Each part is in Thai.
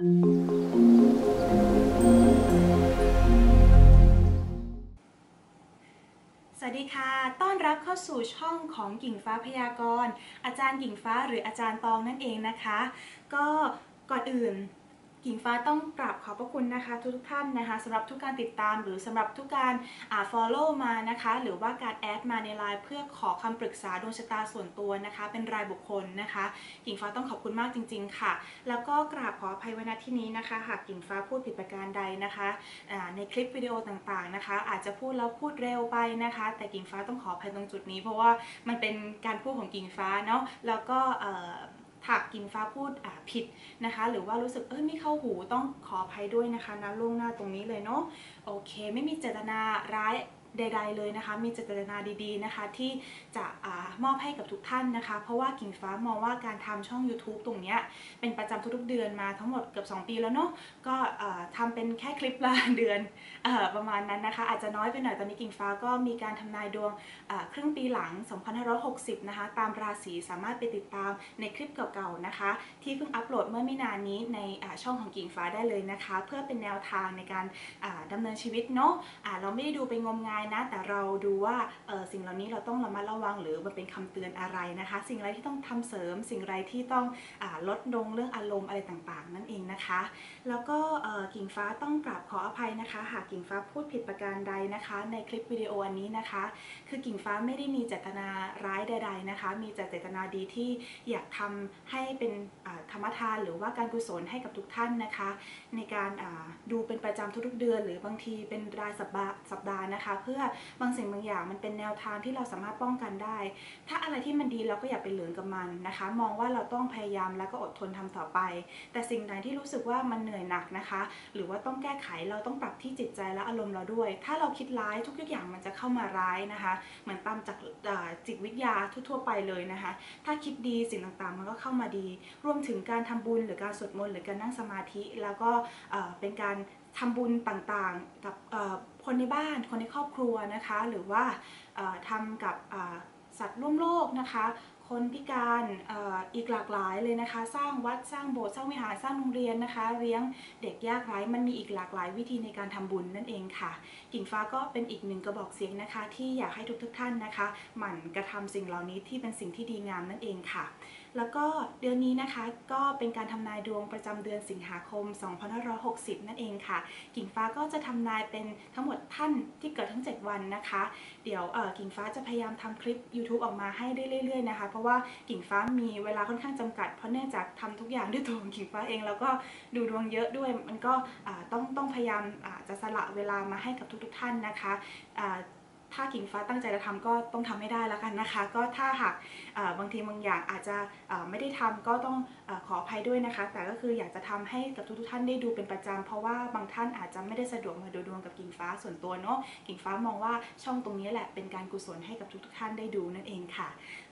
สวัสดีค่ะ ต้อนรับเข้าสู่ช่องของกิ่งฟ้าพยากรณ์ อาจารย์กิ่งฟ้าหรืออาจารย์ตองนั่นเองนะคะ ก็ก่อนอื่น กิ่งฟ้าต้องกราบขอบพระคุณนะคะทุกท่านนะคะสำหรับทุกการติดตามหรือสำหรับทุกการอ่า follow มานะคะ หรือว่าการแอดมาในไลน์เพื่อขอคำปรึกษาดวงชะตาส่วนตัวนะคะ เป็นรายบุคคลนะคะ กิ่งฟ้าต้องขอบคุณมากจริง ๆ ค่ะ แล้วก็กราบขออภัยไว้ณที่นี้นะคะ หากกิ่งฟ้าพูดผิดประการใดนะคะอ่าในคลิปวิดีโอต่างๆนะคะ อาจจะพูดแล้วพูดเร็วไปนะคะ แต่กิ่งฟ้าต้องขออภัยตรงจุดนี้ เพราะว่ามันเป็นการพูดของกิ่งฟ้าเนาะแล้วก็เอ่อ ถักกินฟ้าพูดผิดนะคะ หรือว่ารู้สึกเอ้ยไม่เข้าหูต้องขออภัยด้วยนะคะนะล่วงหน้าตรงนี้เลยเนาะโอเค ไม่มีเจตนาร้าย ใด ๆ เลยนะคะ มีเจตนาดีๆนะคะ ที่จะอมอบให้กับทุกท่านนะคะ เพราะว่ากิ่งฟ้ามองว่าการทำช่อง YouTube ตรงเนี้ยเป็นประจำทุกๆเดือนมาทั้งหมดเกือบ 2 ปีแล้วเนาะก็เอ่อทำเป็นแค่คลิปละเดือนอประมาณนั้นนะคะ อาจจะน้อยไปหน่อยตอนนี้กิ่งฟ้าก็มีการทำนายดวงเครึ่งปีหลัง 2560 นะคะ ตามราศีสามารถไปติดตามในคลิปเก่าๆนะคะ ที่เพิ่งอัปโหลดเมื่อไม่นานนี้ในช่องของกิ่งฟ้าได้เลยนะคะ เพื่อเป็นแนวทางในการอ่าดำเนินชีวิตเนาะอ่าเราไม่ได้ดูไปงมงายนะ แต่เราดูว่าสิ่งเหล่านี้เราต้องระมัดระวังหรือมันเป็นคำเตือนอะไรนะคะ สิ่งอะไรที่ต้องทำเสริม สิ่งอะไรที่ต้องอลดลงเรื่องอารมณ์อะไรต่างๆ นั่นเองนะคะ แล้วก็กิ่งฟ้าต้องกราบขออภัยนะคะ หากกิ่งฟ้าพูดผิดประการใดนะคะ ในคลิปวิดีโออันนี้นะคะ คือกิ่งฟ้าไม่ได้มีเจตนาร้ายใด ๆนะคะ มีแต่เจตนาดีที่อยากทำให้เป็นธรรมทานหรือว่าการกุศลให้กับทุกท่านนะคะ ในการดูเป็นประจำทุกๆเดือน หรือบางทีเป็นรายสัปดาห์สัปดาห์นะคะเพื่อพื่อบางสิ่งบางอย่างมันเป็นแนวทางที่เราสามารถป้องกันได้ ถ้าอะไรที่มันดีเราก็อย่าไปเหลืองกับมันนะคะ มองว่าเราต้องพยายามแล้วก็อดทนทำต่อไป แต่สิ่งใดที่รู้สึกว่ามันเหนื่อยหนักนะคะ หรือว่าต้องแก้ไขเราต้องปรับที่จิตใจและอารมณ์เราด้วย ถ้าเราคิดร้ายทุกอย่างมันจะเข้ามาร้ายนะคะ เหมือนตามจากจิตวิทยาทั่วๆไปเลยนะคะ ถ้าคิดดีสิ่งต่างๆ มันก็เข้ามาดี รวมถึงการทำบุญหรือการสวดมนต์หรือการนั่งสมาธิ แล้วก็เป็นการทำบุญต่างๆ กับคนในบ้านคนในครอบครัวนะคะ หรือว่าทำกับสัตว์ร่วมโลกนะคะ คนพิการอีกหลากหลายเลยนะคะ สร้างวัดสร้างโบสถ์สร้างวิหารสร้างโรงเรียนนะคะ เลี้ยงเด็กยากไร้มันมีอีกหลากหลายวิธีในการทำบุญนั่นเองค่ะ กิ่งฟ้าก็เป็นอีกหนึ่งกระบอกเสียงนะคะ ที่อยากให้ทุกๆท่านนะคะ หมั่นกระทำสิ่งเหล่านี้ที่เป็นสิ่งที่ดีงามนั่นเองค่ะ แล้วก็เดือนนี้นะคะก็เป็นการทำนายดวงประจำเดือนสิงหาคม 2560 นั่นเองค่ะ กิ่งฟ้าก็จะทำนายเป็นทั้งหมดท่านที่เกิดทั้ง 7 วันนะคะ เดี๋ยวเออกิ่งฟ้าจะพยายามทำคลิป YouTube ออกมาให้ได้เรื่อย ๆ นะคะ เพราะว่ากิ่งฟ้ามีเวลาค่อนข้างจำกัด เพราะเนื่องจากทำทุกอย่างด้วยตัวของกิ่งฟ้าเองแล้วก็ดูดวงเยอะด้วย มันก็ต้องต้องพยายามจะสละเวลามาให้กับทุก ๆ ท่านนะคะอ่า ถ้ากิ่งฟ้าตั้งใจจะทำก็ต้องทำให้ได้แล้วกันนะคะ ก็ถ้าหากบางทีบางอย่างอาจจะไม่ได้ทำก็ต้อง ขออภัยด้วยนะคะ แต่ก็คืออยากจะทำให้กับทุกๆท่านได้ดูเป็นประจำเพราะว่าบางท่านอาจจะไม่ได้สะดวกมาดูดวงกับกิ่งฟ้าส่วนตัวเนาะกิ่งฟ้ามองว่าช่องตรงนี้แหละเป็นการกุศลให้กับทุกๆท่านได้ดูนั่นเองค่ะ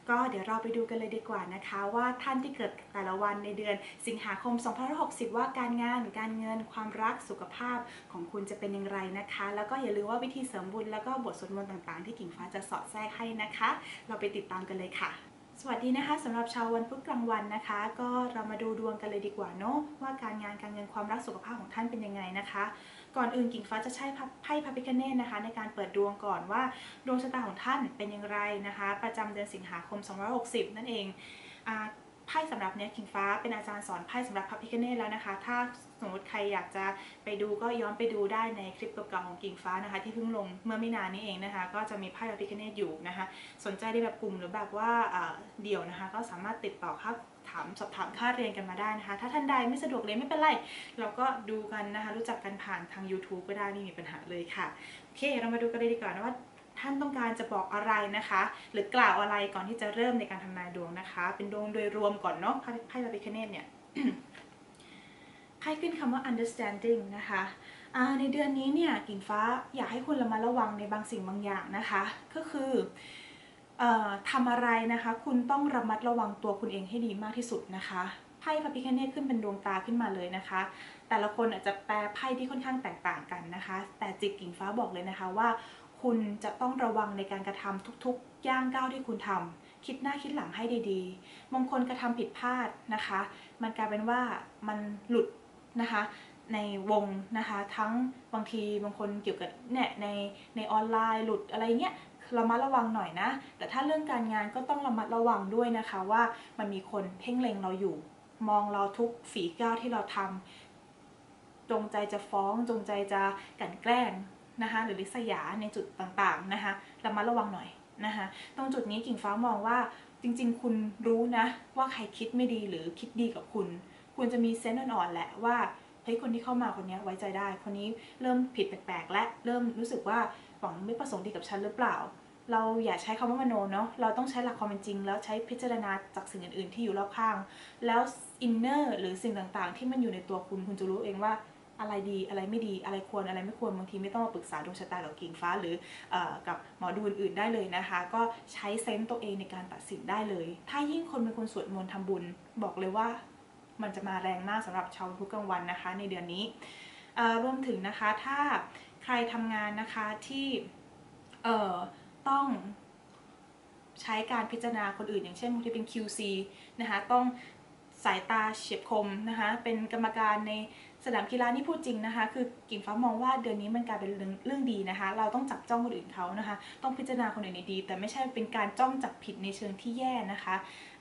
ก็เดี๋ยวเราไปดูกันเลยดีกว่านะคะ ว่าท่านที่เกิดแต่ละวันในเดือน สิงหาคม 2560 ว่าการงาน การเงิน ความรักสุขภาพของคุณจะเป็นอย่างไรนะคะ แล้วก็อย่าลืมว่าวิธีเสริมบุญแล้วก็บทสวดมนต์ต่างๆ ที่กิ่งฟ้าจะสอดแทรกให้นะคะ เราไปติดตามกันเลยค่ะ สวัสดีนะคะสำหรับชาววันพุธกลางวันนะคะ ก็เรามาดูดวงกันเลยดีกว่าเนาะว่าการงานการเงินความรักสุขภาพของท่านเป็นยังไงนะคะ ก่อนอื่นกิ่งฟ้าจะใช้ไพ่พระพิคเนตนะคะ ในการเปิดดวงก่อนว่าดวงชะตาของท่านเป็นอย่างไรนะคะ ประจำเดือนสิงหาคม 260 นั่นเองอ่า ไพ่สำหรับเนี้ยกิ่งฟ้า เป็นอาจารย์สอนไพ่สำหรับพระพิคเนตแล้วนะคะ ถ้าสมมติใครอยากจะไปดูก็ย้อนไปดูได้ในคลิปเก่าๆของกิ่งฟ้านะคะ ที่เพิ่งลงเมื่อไม่นานนี้เองนะคะ ก็จะมีไพ่พระพิคเนตอยู่นะคะ สนใจในแบบกลุ่มหรือแบบว่าอ่าเดี่ยวนะคะ ก็สามารถติดต่อค่าถามสอบถามค่าเรียนกันมาได้นะคะ ถ้าท่านใดไม่สะดวกเรียนไม่เป็นไร เราก็ดูกันนะคะ รู้จักกันผ่านทาง YouTube ก็ได้ไม่มีปัญหาเลยค่ะโอเคเรามาดูกันเลยดีกว่านะว่า ท่านต้องการจะบอกอะไรนะคะ หรือกล่าวอะไรก่อนที่จะเริ่มในการทำนายดวงนะคะ เป็นดวงโดยรวมก่อนเนาะไพ่ไพ่พระพิคเนตเนี่ยไพ่ขึ้นคำว่า understanding นะคะในเดือนนี้เนี่ยกิ่งฟ้าอยากให้คุณระมัดระวังในบางสิ่งบางอย่างนะคะ ก็คืออ่อทำอะไรนะคะ คุณต้องระมัดระวังตัวคุณเองให้ดีมากที่สุดนะคะไพ่พระพิคเนตขึ้นเป็นดวงตาขึ้นมาเลยนะคะ แต่ละคนอาจจะแปลไพ่ที่ค่อนข้างแตกต่างกันนะคะ แต่จิตกิ่งฟ้าบอกเลยนะคะว่า คุณจะต้องระวังในการกระทำทุกๆ ย่างก้าวที่คุณทำคิดหน้าคิดหลังให้ดีๆ บางคนกระทำผิดพลาดนะคะ มันกลายเป็นว่ามันหลุดนะคะในวงนะคะทั้งบางทีบางคนเกี่ยวกับเนี่ยในในออนไลน์หลุดอะไรเงี้ยระมัดระวังหน่อยนะ แต่ถ้าเรื่องการงานก็ต้องระมัดระวังด้วยนะคะว่ามันมีคนเพ่งเล็งเราอยู่ มองเราทุกฝีก้าวที่เราทำจงใจจะฟ้องจงใจจะกันแกล้ง นะคะหรือลิษยาในจุดต่างๆนะคะระมัดระวังหน่อยนะคะตรงจุดนี้กิ่งฟ้ามองว่าจริง ๆ คุณรู้นะว่าใครคิดไม่ดีหรือคิดดีกับคุณ คุณจะมีเซนส์อ่อนๆแหละว่าเฮ้ยคนที่เข้ามาคนนี้ไว้ใจได้ คนนี้เริ่มผิดแปลกๆ และเริ่มรู้สึกว่าหวังไม่ประสงค์ดีกับฉันหรือเปล่า เราอย่าใช้คำว่ามโนเนาะเราต้องใช้หลักความเป็นจริง แล้วใช้พิจารณาจากสิ่งอื่นๆที่อยู่รอบข้าง แล้วอินเนอร์หรือสิ่งต่างๆ ที่มันอยู่ในตัวคุณคุณจะรู้เองว่า อะไรดีอะไรไม่ดีอะไรควรอะไรไม่ควรบางทีไม่ต้องมาปรึกษาดวงชะตากับกิ่งฟ้าหรืออกับหมอดูอื่นๆได้เลยนะคะ ก็ใช้เซนต์ตัวเองในการตัดสินได้เลย ถ้ายิ่งคนเป็นคนสวดมนต์ทำบุญ บอกเลยว่ามันจะมาแรงมากสำหรับชาวทุกกลางวันนะคะ ในเดือนนี้รวมถึงนะคะถ้าใครทำงานนะคะที่ต้องใช้การพิจารณาคนอื่น อย่างเช่นบางทีเป็น QC นะคะต้องสายตาเฉียบคมนะคะเป็นกรรมการใน สนามกีฬานี่พูดจริงนะคะ คือกิ่งฟ้ามองว่าเดือนนี้มันกลายเป็นเรื่องดีนะคะ เราต้องจับจ้องคนอื่นเขานะคะ ต้องพิจารณาคนอื่นในดี แต่ไม่ใช่เป็นการจ้องจับผิดในเชิงที่แย่นะคะ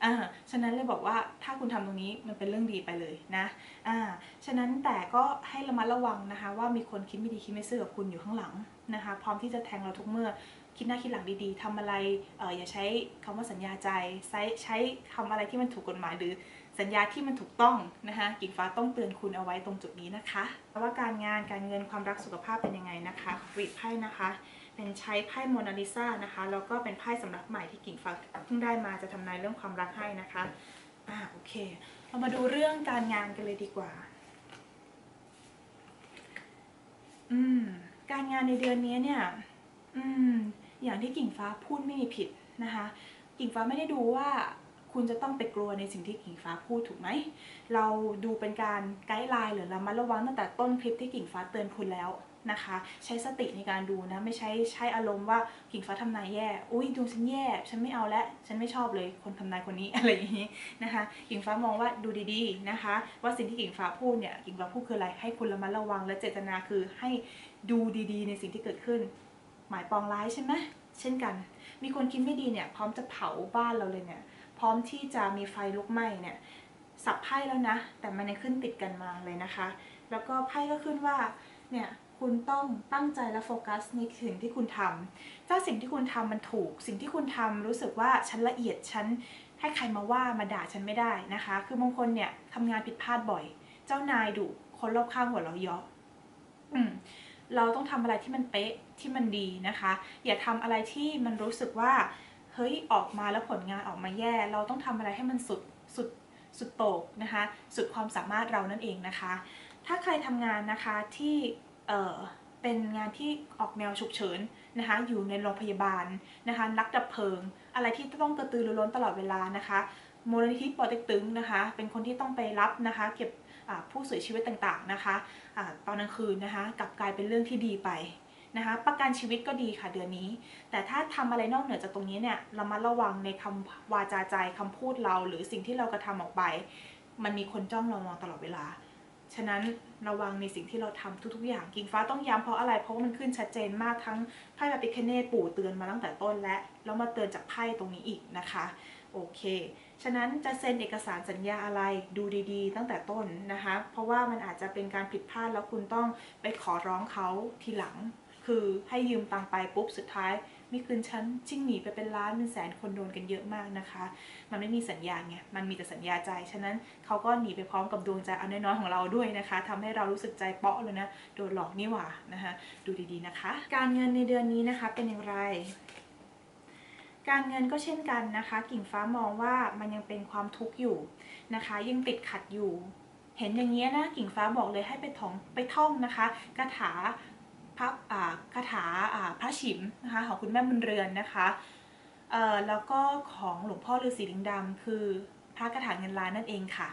อ่าฉะนั้นเลยบอกว่าถ้าคุณทำตรงนี้มันเป็นเรื่องดีไปเลยนะอ่าฉะนั้นแต่ก็ให้ระมัดระวังนะคะ ว่ามีคนคิดไม่ดีคิดไม่ซื่อกับคุณอยู่ข้างหลังนะคะ พร้อมที่จะแทงเราทุกเมื่อคิดหน้าคิดหลังดีๆทำอะไรเอออย่าใช้คำว่าสัญญาใจใช้ใช้คำอะไรที่มันถูกกฎหมายหรือ สัญญาที่มันถูกต้องนะคะกิ่งฟ้าต้องเตือนคุณเอาไว้ตรงจุดนี้นะคะว่าการงานการเงินความรักสุขภาพเป็นยังไงนะคะรีดไพ่นะคะ เป็นใช้ไพ่โมนาลิซานะคะแล้วก็เป็นไพ่สำหรับใหม่ที่กิ่งฟ้าเพิ่งได้มาจะทำนายเรื่องความรักให้นะคะอ่าโอเค เรามาดูเรื่องการงานกันเลยดีกว่า อืม การงานในเดือนนี้เนี่ย อืม อย่างที่กิ่งฟ้าพูดไม่มีผิดนะคะ กิ่งฟ้าไม่ได้ดูว่า คุณจะต้องไปกลัวในสิ่งที่กิ่งฟ้าพูดถูกไหม เราดูเป็นการไกด์ไลน์หรือเรามาระวังตั้งแต่ต้นคลิปที่กิ่งฟ้าเตือนคุณแล้วนะคะ ใช้สติในการดูนะไม่ใช่ใช้อารมณ์ว่ากิ่งฟ้าทำนายแย่อุ้ยดูฉันแย่ ฉันไม่เอาแล้วฉันไม่ชอบเลยคนทำนายคนนี้อะไรอย่างนี้นะคะกิ่งฟ้ามองว่าดูดีๆนะคะ ว่าสิ่งที่กิ่งฟ้าพูดเนี่ยกิ่งฟ้าพูดคืออะไรให้คุณระมัดระวังและเจตนาคือให้ดูดีๆ ในสิ่งที่เกิดขึ้น หมายปองร้ายใช่ไหมเช่นกัน มีคนคิดไม่ดีเนี่ยพร้อมจะเผาบ้านเราเลยเนี่ย พร้อมที่จะมีไฟลุกไหม้เนี่ยสับไพ่แล้วนะ แต่มันยังขึ้นติดกันมาเลยนะคะ แล้วก็ไพ่ก็ขึ้นว่าเนี่ยคุณต้องตั้งใจและโฟกัสในสิ่งที่คุณทำถ้าสิ่งที่คุณทำมันถูก สิ่งที่คุณทำรู้สึกว่าฉันละเอียดฉันให้ใครมาว่ามาด่าฉันไม่ได้นะคะ คือบางคนเนี่ยทำงานผิดพลาดบ่อย เจ้านายดุคนรอบข้างหัวเราะเยาะอืมเราต้องทำอะไรที่มันเป๊ะที่มันดีนะคะ อย่าทำอะไรที่มันรู้สึกว่า เฮ้ยออกมาแล้วผลงานออกมาแย่ เราต้องทำอะไรให้มันสุดสุดสุดโต่งนะคะ สุดความสามารถเรานั่นเองนะคะ ถ้าใครทำงานนะคะที่เออเป็นงานที่ออกแนวฉุกเฉินนะคะ อยู่ในโรงพยาบาลนะคะนักดับเพลิง อะไรที่ต้องกระตือรือร้นตลอดเวลานะคะมูลนิธิปอเต็กตึงนะคะ เป็นคนที่ต้องไปรับนะคะ เก็บผู้เสียชีวิตต่างๆนะคะอะตอนกลางคืนนะคะ กลับกลายเป็นเรื่องที่ดีไป นะคะ ประกันชีวิตก็ดีค่ะเดือนนี้ แต่ถ้าทำอะไรนอกเหนือจากตรงนี้เนี่ยเรามาระวังในคำวาจาใจคำพูดเรา หรือสิ่งที่เรากระทำออกไป มันมีคนจ้องเรามองตลอดเวลา ฉะนั้นระวังในสิ่งที่เราทำทุกๆอย่างกิ่งฟ้าต้องย้ำเพราะอะไร เพราะว่ามันขึ้นชัดเจนมากทั้งไพ่ปาปิคเนตปู่เตือนมาตั้งแต่ต้นและแล้วมาเตือนจากไพ่ตรงนี้อีกนะคะโอเค ฉะนั้นจะเซ็นเอกสารสัญญาอะไรดูดีๆ ตั้งแต่ต้นนะคะ เพราะว่ามันอาจจะเป็นการผิดพลาดแล้วคุณต้องไปขอร้องเขาทีหลัง คือให้ยืมตังไปปุ๊บสุดท้ายม่คืนชั้นชิ่งหนีไปเป็นล้านเป็นแสนคนโดนกันเยอะมากนะคะ มันไม่มีสัญญาไงมันมีแต่สัญญาใจ ฉะนั้นเขาก็หนีไปพร้อมกับดวงใจอันน้อยๆของเราด้วยนะคะทำให้เรารู้สึกใจเปาะเลยนะโดนหลอกนี่หว่านะคะดูดีๆนะคะ การเงินในเดือนนี้นะคะเป็นอย่างไรการเงินก็เช่นกันนะคะ กิ่งฟ้ามองว่ามันยังเป็นความทุกข์อยู่นะคะ ยังติดขัดอยู่ เห็นอย่างเงี้นะกิ่งฟ้าบอกเลยให้ไปท่องไปท่องนะคะคาถา พระคาถาพระฉิมนะคะของคุณแม่บุญเรือนนะคะแล้วก็ของหลวงพ่อฤาษีลิงดำคือพระคาถาเงินล้านนั่นเองค่ะ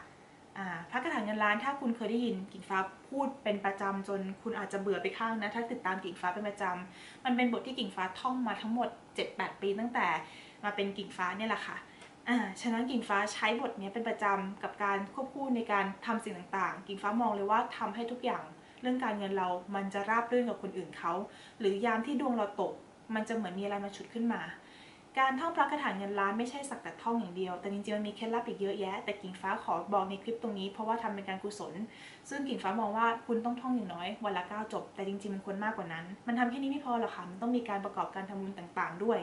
พระคาถาเงินล้านถ้าคุณเคยได้ยินกิ่งฟ้าพูดเป็นประจำจนคุณอาจจะเบื่อไปข้างนะถ้าติดตามกิ่งฟ้าเป็นประจำมันเป็นบทที่กิ่งฟ้าท่องมาทั้งหมด 7-8 ปีตั้งแต่มาเป็นกิ่งฟ้าเนี่ยแหละค่ะอ่าฉะนั้นกิ่งฟ้าใช้บทนี้เป็นประจำกับการควบคู่ในการทำสิ่งต่างๆ กิ่งฟ้ามองเลยว่าทำให้ทุกอย่าง เรื่องการเงินเรามันจะราบรื่นกับคนอื่นเขา หรือยามที่ดวงเราตก มันจะเหมือนมีอะไรมาฉุดขึ้นมา การท่องพระคาถาเงินล้านไม่ใช่สักแต่ท่องอย่างเดียว แต่จริงๆมันมีเคล็ดลับอีกเยอะแยะ แต่กิ่งฟ้าขอบอกในคลิปตรงนี้เพราะว่าทำเป็นการกุศล ซึ่งกิ่งฟ้ามองว่าคุณต้องท่องอย่างน้อยวันละ9จบ แต่จริงๆมันควรมากกว่านั้น มันทำแค่นี้ไม่พอหรอกค่ะ มันต้องมีการประกอบการทำบุญต่างๆ ด้วย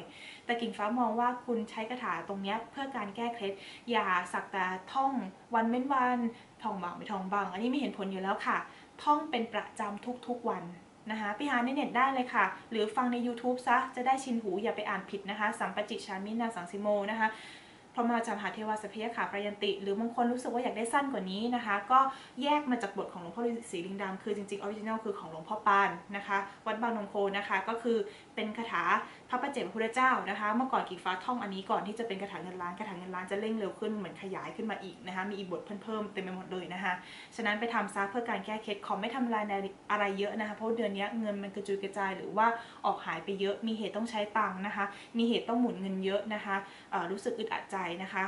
แต่กิ่งฟ้ามองว่าคุณใช้คาถาตรงนี้เพื่อการแก้เคล็ด อย่าสักแต่ท่องวันเว้นวันท่องบางไม่ท่องบาง อันนี้ไม่เห็นผลอยู่แล้วค่ะ ท่องเป็นประจำทุกๆวันนะคะไปหาในเน็ตได้เลยค่ะ หรือฟังใน YouTube ซะ จะได้ชินหูอย่าไปอ่านผิดนะคะ สัมปจิชามินาสังสิโมนะคะพระมาจามหาเทวาสพเพยขาประยันติ หรือบางคนรู้สึกว่าอยากได้สั้นกว่านี้นะคะ ก็แยกมาจากบทของหลวงพ่อฤาษีลิงดำคือจริงๆออริจินัลคือของหลวงพ่อปานนะคะ วัดบางนงโคนะคะ ก็คือเป็นคาถา พระประเจกพระพุทธเจ้านะคะ เมื่อก่อนกิ่งฟ้าท่องอันนี้ก่อนที่จะเป็นคาถางเงินล้านคาถางเงินล้านจะเร่งเร็วขึ้นเหมือนขยายขึ้นมาอีกนะคะ มีอีกบทเพิ่มเต็มไปหมดเลยนะคะฉะนั้นไปทำซะเพื่อการแก้เคล็ดขอไม่ทำลายอะไรเยอะนะคะเพราะเดือนนี้เงินมันกระจุยกระจายหรือว่าออกหายไปเยอะมีเหตุต้องใช้ตังค์นะคะ มีเหตุต้องหมุนเงินเยอะนะคะรู้สึกอึดอัดใจนะคะ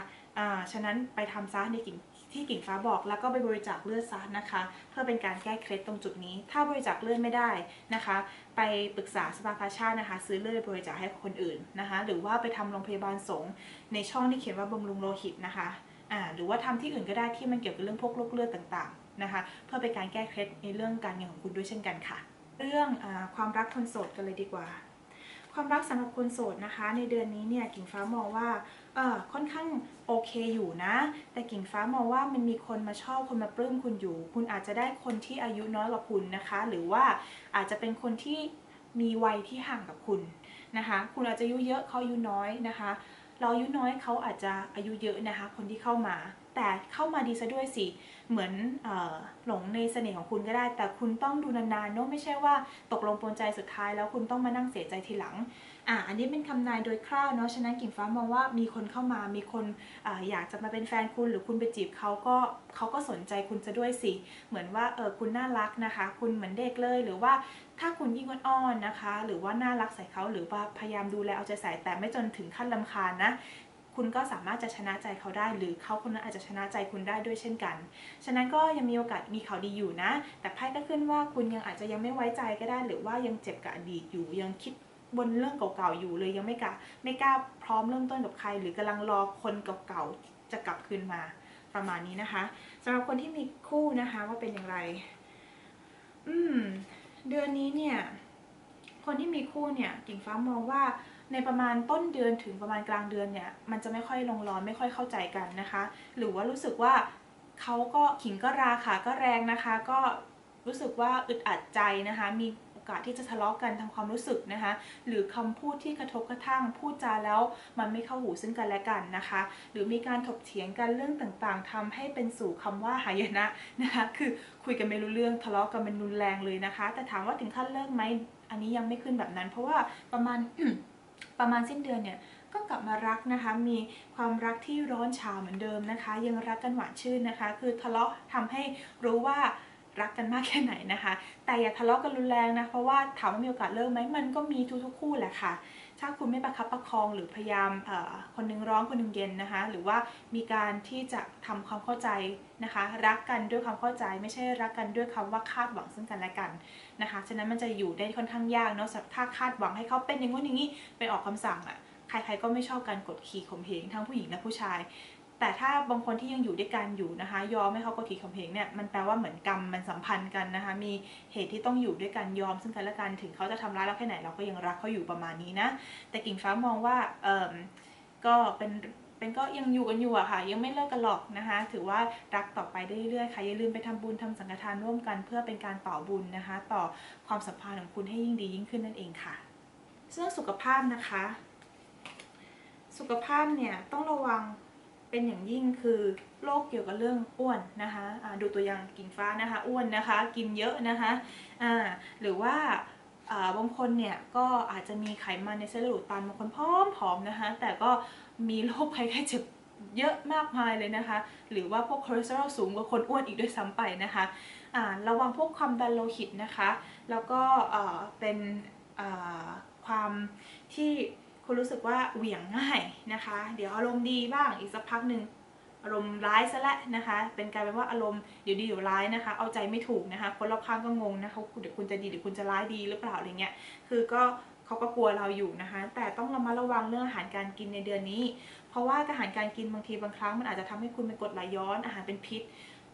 ฉะนั้นไปทำซะในกิ่ง ที่กิ่งฟ้าบอกแล้วก็ไปบริจาคเลือดซะนะคะ เพื่อเป็นการแก้เคล็ดตรงจุดนี้ ถ้าบริจาคเลือดไม่ได้นะคะ ไปปรึกษาสภากาชาตินะคะ ซื้อเลือดบริจาคให้คนอื่นนะคะ หรือว่าไปทำโรงพยาบาลสงฆ์ในช่องที่เขียนว่าบำรุงโลหิตนะคะอ่าหรือว่าทำที่อื่นก็ได้ที่มันเกี่ยวกับเรื่องพวกโรคเลือดต่างๆนะคะ เพื่อเป็นการแก้เคล็ดในเรื่องการเงินของคุณด้วยเช่นกันค่ะ เรื่องอความรักคนโสดกันเลยดีกว่า ความรักสำหรับคนโสดนะคะ ในเดือนนี้เนี่ยกิ่งฟ้ามองว่าเออค่อนข้างโอเคอยู่นะ แต่กิ่งฟ้ามองว่ามันมีคนมาชอบคนมาปลื้มคุณอยู่ คุณอาจจะได้คนที่อายุน้อยกว่าคุณนะคะ หรือว่าอาจจะเป็นคนที่มีวัยที่ห่างกับคุณนะคะ คุณอาจจะอายุเยอะเขาอายุน้อยนะคะ เราอายุน้อยเขาอาจจะอายุเยอะนะคะ คนที่เข้ามา แต่เข้ามาดีซะด้วยสิ เหมือนอหลงในเสน่ห์ของคุณก็ได้ แต่คุณต้องดูนานๆเนอะไม่ใช่ว่าตกลงปลงใจสุดท้าย แล้วคุณต้องมานั่งเสียใจทีหลังอะอันนี้เป็นคำนายโดยคร่าวเนาะฉะนั้นกิ่งฟ้ามองว่ามีคนเข้ามามีคนออยากจะมาเป็นแฟนคุณหรือคุณไปจีบเขาก็เขาก็สนใจคุณจะด้วยสิ เหมือนว่าเออคุณน่ารักนะคะ คุณเหมือนเด็กเลยหรือว่าถ้าคุณยิ่งอ้อนนะคะ หรือว่าน่ารักใส่เขาหรือว่าพยายามดูแลเอาใจใส่แต่ไม่จนถึงขั้นลำคาญนะ คุณก็สามารถจะชนะใจเขาได้ หรือเขาคนนั้นอาจจะชนะใจคุณได้ด้วยเช่นกัน ฉะนั้นก็ยังมีโอกาสมีข่าวดีอยู่นะ แต่ไพ่ก็ขึ้นว่าคุณยังอาจจะยังไม่ไว้ใจก็ได้ หรือว่ายังเจ็บกับอดีตอยู่ยังคิดบนเรื่องเก่าๆอยู่เลยยังไม่กล้าไม่กล้าพร้อมเริ่มต้นกับใคร หรือกำลังรอคนเก่าๆจะกลับคืนมาประมาณนี้นะคะสำหรับคนที่มีคู่นะคะว่าเป็นอย่างไร อืม เดือนนี้เนี่ย คนที่มีคู่เนี่ยกิ่งฟ้ามองว่า ในประมาณต้นเดือนถึงประมาณกลางเดือนเนี่ยมันจะไม่ค่อยลงร้อนไม่ค่อยเข้าใจกันนะคะ หรือว่ารู้สึกว่าเขาก็ขิงก็ราขาก็แรงนะคะ ก็รู้สึกว่าอึดอัดใจนะคะ มีโอกาสที่จะทะเลาะกันทางความรู้สึกนะคะ หรือคำพูดที่กระทบกระทั่งพูดจาแล้วมันไม่เข้าหูซึ่งกันและกันนะคะ หรือมีการถกเถียงกันเรื่องต่างๆทำให้เป็นสู่คำว่าหายนะนะคะ คือคุยกันไม่รู้เรื่องทะเลาะกันเป็นรุนแรงเลยนะคะ แต่ถามว่าถึงขั้นเลิกไหมอันนี้ยังไม่ขึ้นแบบนั้น เพราะว่าประมาณ ประมาณสิ้นเดือนเนี่ยก็กลับมารักนะคะ มีความรักที่ร้อนฉาเหมือนเดิมนะคะ ยังรักกันหวานชื่นนะคะ คือทะเลาะทำให้รู้ว่ารักกันมากแค่ไหนนะคะ แต่อย่าทะเลาะกันรุนแรงนะ เพราะว่าถามว่ามีโอกาสเลิกไหมมันก็มีทุกๆคู่แหละค่ะ ถ้าคุณไม่ประคับประคองหรือพยายามคนนึงร้องคนนึงเย็นนะคะ หรือว่ามีการที่จะทำความเข้าใจนะคะ รักกันด้วยความเข้าใจไม่ใช่รักกันด้วยคำว่าคาดหวังซึ่งกันและกันนะคะ ฉะนั้นมันจะอยู่ได้ค่อนข้างยากเนาะถ้าคาดหวังให้เขาเป็นอย่างนู้นอย่างนี้ไปออกคำสั่งอะ่ะใครๆก็ไม่ชอบการกดขี่ข่มเหงทั้งผู้หญิงและผู้ชาย แต่ถ้าบางคนที่ยังอยู่ด้วยกันอยู่นะคะ ยอมให้เขากดขี่ข่มเหงเนี่ยมันแปลว่าเหมือนกรรมมันสัมพันธ์กันนะคะ มีเหตุที่ต้องอยู่ด้วยกันยอมซึ่งกันและกันถึงเขาจะทำร้ายเราแค่ไหนเราก็ยังรักเขาอยู่ประมาณนี้นะ แต่กิ่งฟ้ามองว่าเออก็เป็นเป็นก็ยังอยู่กันอยู่อะค่ะ ยังไม่เลิกกันหรอกนะคะ ถือว่ารักต่อไปได้เรื่อยๆค่ะอย่าลืมไปทำบุญทำสังฆทานร่วมกัน เพื่อเป็นการต่อบุญนะคะ ต่อความสัมพันธ์ของคุณให้ยิ่งดียิ่งขึ้นนั่นเองค่ะเรื่องสุขภาพนะคะ สุขภาพเนี่ยต้องระวัง เป็นอย่างยิ่งคือโรคเกี่ยวกับเรื่องอ้วนนะคะะดูตัวอย่างกิ่งฟ้านะคะ อ้วนนะคะ กินเยอะนะคะะหรือว่าบางคนเนี่ยก็อาจจะมีไขมันในเส้นเลือดอุดตันบางคนผอมๆนะคะ แต่ก็มีโรคภัยไข้เจ็บเยอะมากมายเลยนะคะ หรือว่าพวกคอเลสเตอรอลสูงกว่าคนอ้วนอีกด้วยซ้ำไปนะคะะระวังพวกความดันโลหิตนะคะ แล้วก็เป็นความที่ คุณรู้สึกว่าเหวี่ยงง่ายนะคะ เดี๋ยวอารมณ์ดีบ้างอีกสักพักหนึ่งอารมณ์ร้ายซะและนะคะ เป็นกลายเป็นว่าอารมณ์เดี๋ยวดีเดี๋ยวร้ายนะคะ เอาใจไม่ถูกนะคะ คนรอบข้างก็งงนะคะเดี๋ยวคุณจะดีเดี๋ยวคุณจะร้ายดีหรือเปล่าอะไรเงี้ย คือก็เขาก็กลัวเราอยู่นะคะ แต่ต้องระมัดระวังเรื่องอาหารการกินในเดือนนี้ เพราะว่าอาหารการกินบางทีบางครั้งมันอาจจะทำให้คุณเป็นกรดไหลย้อนอาหารเป็นพิษ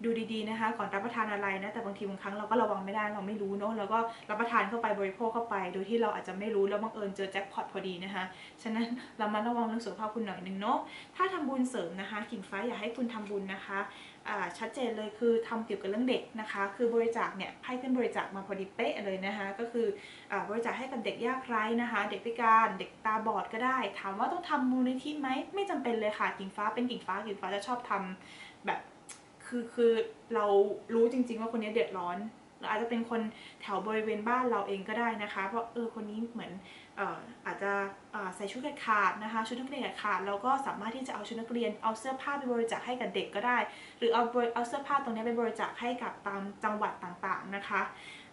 ดูดีๆนะคะ ก่อนรับประทานอะไรนะ แต่บางทีบางครั้งเราก็ระวังไม่ได้เราไม่รู้เนาะแล้วก็รับประทานเข้าไปบริโภคเข้าไป โดยที่เราอาจจะไม่รู้แล้วบังเอิญเจอแจ็คพอตพอดีนะคะฉะนั้นเรามาระวังเรื่องสุขภาพคุณหน่อยหนึงเนาะถ้าทำบุญเสริมนะคะ กิ่งฟ้าอยากให้คุณทำบุญนะคะชัดเจนเลยคือทำเกี่ยวกับเรื่องเด็กนะคะ คือบริจาคเนี่ยให้ขึ้นบริจาคมาพอดีเป๊ะเลยนะคะ ก็คืออบริจาคให้กับเด็กยากไร้นะคะ เด็กพิการเด็กตาบอดก็ได้ ถามว่าต้องทำมูลนิธิไหมไม่จำเป็นเลยค่ะกิ่งฟ้าเป็นกิ่งฟ้ากิ่งฟ้าจะชอบทำแบบ คือคือเรารู้จริง ๆ ว่าคนนี้เดือดร้อนหรืออาจจะเป็นคนแถวบริเวณบ้านเราเองก็ได้นะคะ เพราะเออคนนี้เหมือนเอ่ออาจจะเอ่อใส่ชุดขาดนะคะ ชุดนักเรียนขาดแล้วก็สามารถที่จะเอาชุดนักเรียนเอาเสื้อผ้าไปบริจาคให้กับเด็กก็ได้ หรือเอาเอาเสื้อผ้าตรงนี้ไปบริจาคให้กับตามจังหวัดต่างๆนะคะ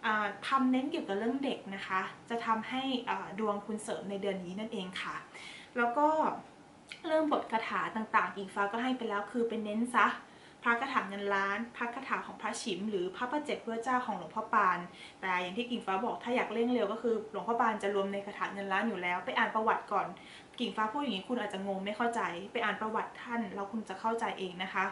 อ่าทำเน้นเกี่ยวกับเรื่องเด็กนะคะ จะทำให้ดวงคุณเสริมในเดือนนี้นั่นเองค่ะ แล้วก็เรื่องบทคาถาต่างๆ อิงฟ้าก็ให้ไปแล้วคือเป็นเน้นซะ ระคาถาเงินล้าน พระคาถาของพระฉิม หรือพระประเจกพระเจ้าของหลวงพ่อปาน แต่อย่างที่กิ่งฟ้าบอกถ้าอยากเร่งเร็วก็คือหลวงพ่อปานจะรวมในคาถาเงินล้านอยู่แล้ว ไปอ่านประวัติก่อน กิ่งฟ้าพูดอย่างนี้คุณอาจจะงงไม่เข้าใจ ไปอ่านประวัติท่านแล้วคุณจะเข้าใจเองนะคะ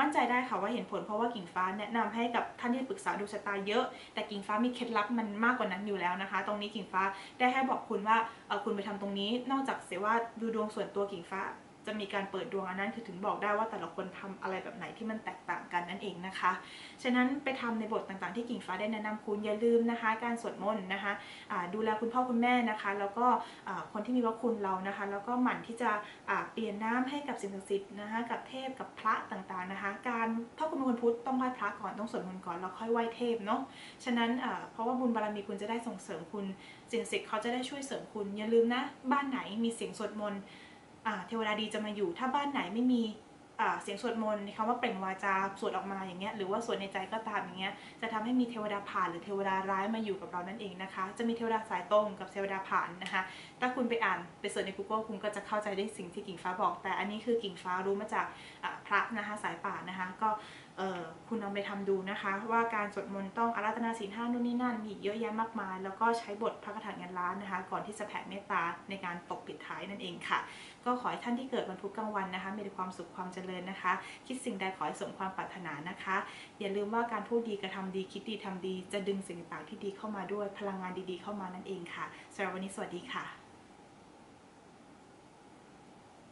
มั่นใจได้ค่ะว่าเห็นผลเพราะว่ากิ่งฟ้าแนะนำให้กับท่านที่ปรึกษาดูชะตาเยอะ แต่กิ่งฟ้ามีเคล็ดลับมันมากกว่านั้นอยู่แล้วนะคะ ตรงนี้กิ่งฟ้าได้ให้บอกคุณว่าคุณไปทำตรงนี้ นอกจากเสียว่าดูดวงส่วนตัวกิ่งฟ้า จะมีการเปิดดวงอันนั้นคือถึงบอกได้ว่าแต่ละคนทำอะไรแบบไหนที่มันแตกต่างกันนั่นเองนะคะ ฉะนั้นไปทำในบทต่างๆที่กิ่งฟ้าได้แนะนำคุณอย่าลืมนะคะ การสวดมนต์นะคะดูแลคุณพ่อคุณแม่นะคะ แล้วก็คนที่มีพระคุณเรานะคะ แล้วก็หมั่นที่จะเปลี่ยนน้ำให้กับสิ่งศักดิ์สิทธิ์นะคะกับเทพกับพระต่างๆนะคะ การถ้าคุณเป็นคนพุทธต้องไหว้พระก่อนต้องสวดมนต์ก่อนแล้วค่อยไหว้เทพเนาะฉะนั้นเพราะว่าบุญบารมีคุณจะได้ส่งเสริมคุณสิ่งศักดิ์สิทธิ์เขาจะได้ช่วยเสริมคุณอย่าลืมนะบ้านไหนมีเสียงสวดมนต์ เทวดาดีจะมาอยู่ ถ้าบ้านไหนไม่มีเสียงสวดมนต์คำว่าเปล่งวาจาสวดออกมาอย่างเงี้ยหรือว่าสวดในใจก็ตามอย่างเงี้ยจะทำให้มีเทวดาผ่านหรือเทวดาร้ายมาอยู่กับเรานั่นเองนะคะ จะมีเทวดาสายตรงกับเทวดาผ่านนะคะ ถ้าคุณไปอ่านไปเสิร์ชใน Google คุณก็จะเข้าใจได้สิ่งที่กิ่งฟ้าบอก แต่อันนี้คือกิ่งฟ้ารู้มาจากพระนะคะสายป่านนะคะ ก็ คุณลองไปทำดูนะคะ ว่าการสวดมนต์ต้องอาราธนาศีลห้านู่นนี่นั่นมีเยอะแยะมากมาย แล้วก็ใช้บทพระคาถาเงินล้านนะคะ ก่อนที่จะแผ่เมตตาในการตกปิดท้ายนั่นเองค่ะ ก็ขอให้ท่านที่เกิดวันพุธกลางวันนะคะ มีแต่ความสุขความเจริญนะคะ คิดสิ่งใดขอให้สมความปรารถนานะคะ อย่าลืมว่าการพูดดีกระทำดีคิดดีทำดี จะดึงสิ่งต่างที่ดีเข้ามาด้วยพลังงานดีๆ เข้ามานั่นเองค่ะสำหรับวันนี้สวัสดีค่ะ